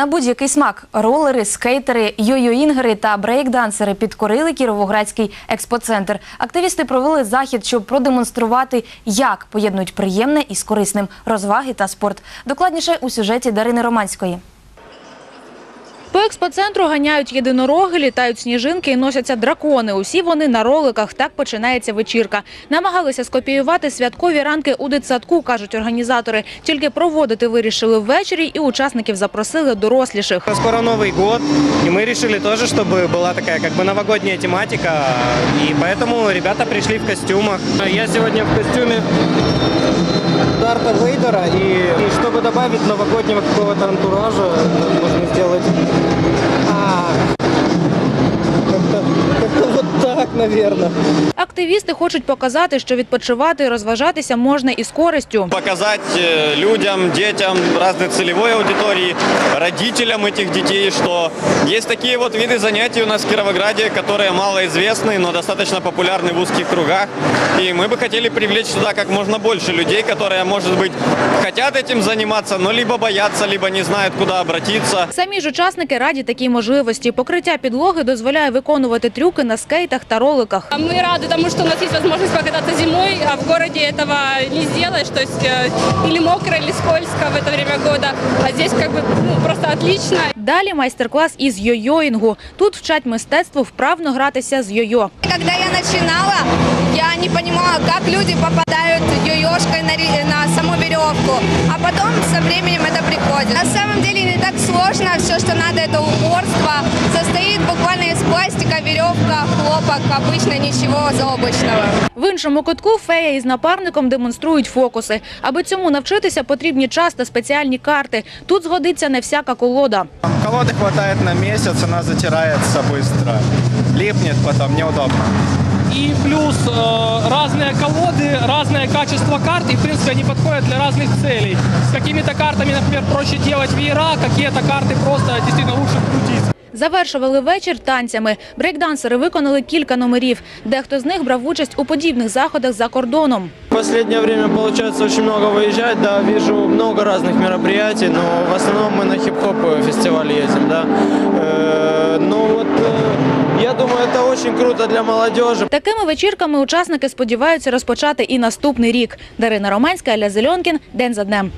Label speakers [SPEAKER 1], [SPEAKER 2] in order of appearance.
[SPEAKER 1] На будь-який смак ролери, скейтери, йо-йо-інгери та брейк-дансери підкорили Кіровоградський експоцентр. Активісти провели захід, щоб продемонструвати, як поєднують приємне із корисним розваги та спорт. Докладніше у сюжеті Дарини Романської
[SPEAKER 2] По експоцентру ганяють єдинороги, літають сніжинки і носяться дракони. Усі вони на роликах. Так починається вечірка. Намагалися скопіювати святкові ранки у дитсадку, кажуть організатори. Тільки проводити вирішили ввечері і учасників запросили доросліших.
[SPEAKER 3] Скоро Новый год, и мы решили тоже, чтобы была такая как бы новогодняя тематика, и поэтому ребята пришли в костюмах. Я сегодня в костюме Дарта Вейдера, и, и чтобы добавить новогоднего какого-то антуража, можно так, наверное.
[SPEAKER 2] Активісти хочуть показати, що відпочивати і розважатися можна із користю.
[SPEAKER 4] показать э, людям, детям, разной целевой аудитории, родителям этих детей, что есть такие вот виды занятий у нас в Кировограде, которые малоизвестны, но достаточно популярны в узких кругах. И мы бы хотели привлечь сюда как можно больше людей, которые, может быть, хотят этим заниматься, но либо боятся, либо не знают, куда обратиться.
[SPEAKER 2] Самі ж учасники раді такій можливості. Покриття підлоги дозволяє виконувати трюки на скейтах та роликах.
[SPEAKER 5] А Мы рады тому, что у нас есть возможность покататься зимой, а в городе этого не сделаешь, то есть э, или мокро, или скользко в это время года, а здесь как бы ну, просто отлично.
[SPEAKER 2] Далі майстер-клас із йо-йоїнгу. Тут вчать мистецтву вправно гратися з йо-йо.
[SPEAKER 6] Когда я начинала, я не понимала, как люди попадают йо-йошкой на, ре- на саму веревку. А потом со временем это приходит. На самом деле не так сложно. Все, что надо, это упорство. Состоит буквально из пластика, веревка, хлопок. Обычно ничего заоблачного.
[SPEAKER 2] В іншому кутку фея із напарником демонструють фокуси. Аби цьому навчитися, потрібні час та спеціальні карти. Тут згодиться не всяка колода.
[SPEAKER 7] Колоды хватает на месяц, она затирается быстро. Липнет потом, неудобно.
[SPEAKER 8] И плюс э, разные колоды, разное качество карт, и в принципе они подходят для разных целей. С какими-то картами, например, проще делать веера, какие-то карты просто действительно лучше крутить.
[SPEAKER 2] Завершували вечір танцями. Брейкдансери виконали кілька номерів. Дехто з них брав участь у подібних заходах за кордоном.
[SPEAKER 3] В последнее время получается очень много выезжать, да, вижу много разных мероприятий, но в основном мы на хип-хоп фестиваль ездим, да. Э, ну вот, э, я думаю, это очень круто для молодежи.
[SPEAKER 2] Такими вечірками учасники сподіваються розпочати і наступний рік. Дарина Романська, Аля Зельонкін. День за днем.